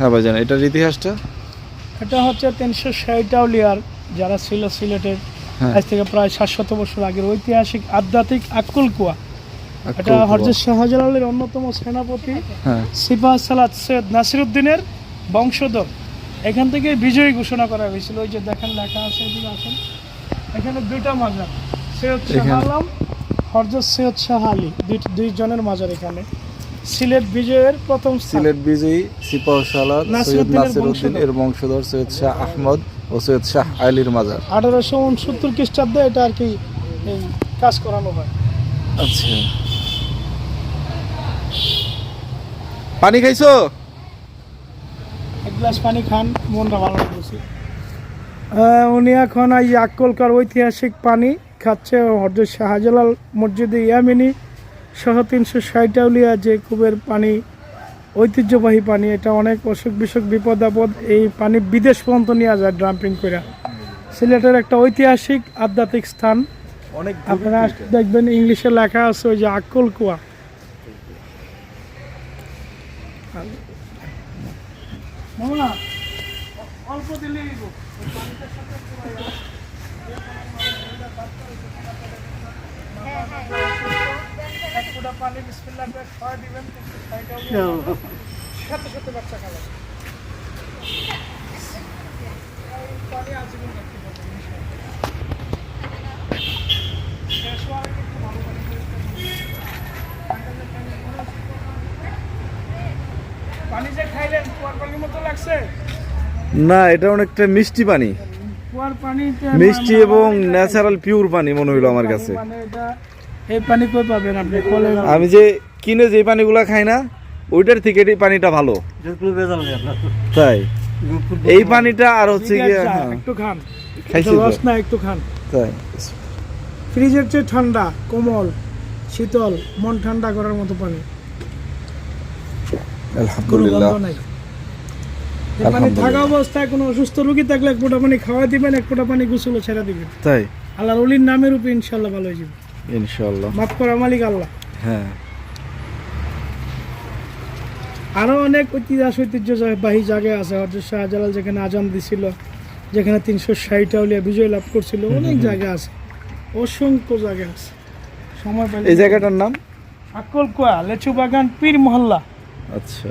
হ্যাঁ ভাইজান এটার ইতিহাসটা? এটা হচ্ছে তিনশো ষাট আউলিয়ার যারা ছিল সিলেটের হ্যাঁ। আজ থেকে প্রায় সাতশত বছর আগের ঐতিহাসিক আধ্যাত্মিক আক্কুল কুয়া এটা আক্কুল হরজত শাহজালালের অন্যতম সেনাপতি হ্যাঁ। সিপাহ সালাদ সৈয়দ নাসিরুদ্দিনের বংশধর। এখান থেকে বিজয়ী ঘোষণা করা হয়েছিল। ওই যে দেখেন লেখা আছে এদিকে আসেন। এখানে দুইটা মাজার সৈয়দ শাহ আলম হরজত সৈয়দ শাহ আলী। দুই দুইজনের মাজার এখানে। সিলেট বিজয়ের প্রথম সিলেট বিজয়ী সৈয়দ নাসিরউদ্দিন এর বংশধর সৈয়দ শাহ আহমদ ও সৈয়দ শাহ আলীর মাজার। আঠারোশো উনসত্তর খ্রিস্টাব্দে এটা আর কি কাজ করানো হয়। আচ্ছা। পানি খাইছো? এক গ্লাস পানি খান মনটা ভালো লাগছে উনি এখন এই আক্কলকার ঐতিহাসিক পানি খাচ্ছে হরজত শাহজালাল মসজিদে ইয়ামিনী সহ তিনশো ষাটাউলিয়া যে কুবের পানি ঐতিহ্যবাহী পানি এটা অনেক অসুখ বিসুখ বিপদ আপদ এই পানি বিদেশ পর্যন্ত নিয়ে যায় ড্রাম্পিং করে সিলেটের একটা ঐতিহাসিক আধ্যাত্মিক স্থান। অনেক আপনারা দেখবেন ইংলিশে লেখা আছে ওই যে আক্কল কুয়া। অল্প দিলেই গো। এক ফোঁটা পানি বিসমিল্লাহ করে খাওয়া দিবেন, সাইডেও সাথে সাথে বাচ্চা খাবে। পানি আজীবন রাখতে পারবেন, শেষ হওয়ার আগে একটু ভালো পানি পানি যে খাইলেন কুয়ার পানির মতো লাগছে না এটা অনেকটা মিষ্টি পানি মিষ্টি এবং ন্যাচারাল পিওর পানি মনে হইল আমার কাছে মানে এটা এই পানি কই পাবেন আপনি? কলে আমি যে কিনে যে পানিগুলা খাই না ওইটার থেকে এই পানিটা ভালো। তাই। এই পানিটা আর হচ্ছে হ্যাঁ, একটু খান। খাইছি রস না একটু খান। তাই। ফ্রিজের চেয়ে ঠান্ডা কোমল শীতল মন ঠান্ডা করার মতো পানি। আলহামদুলিল্লাহ। পানি থাকা অবস্থায় কোনো অসুস্থ রোগী থাকলে এক ফোঁটা পানি খাওয়া দিবেন এক ফোঁটা পানি গোসল ছেড়ে দিবেন। তাই। আল্লাহর অলির নামের উপরে ইনশাল্লাহ ভালো হয়ে যাবে। ইনশাআল্লাহ। মাফ করা মালিক আল্লাহ। হ্যাঁ। আরও অনেক ইতিহাস ঐতিহ্যবাহী জায়গা আছে। হজরত শাহজালাল যেখানে আজান দিছিল যেখানে তিনশো ষাট আউলিয়া বিজয় লাভ করছিল অনেক জায়গা আছে। অসংখ্য জায়গা আছে। সময় এই জায়গাটার নাম? আকল কোয়া লেচু বাগান পীর মহল্লা। আচ্ছা।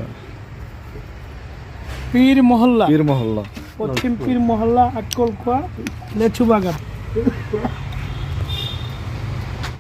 পীর মহল্লা। পীর মহল্লা। পশ্চিম পীর মহল্লা আকল কোয়া লেচু বাগান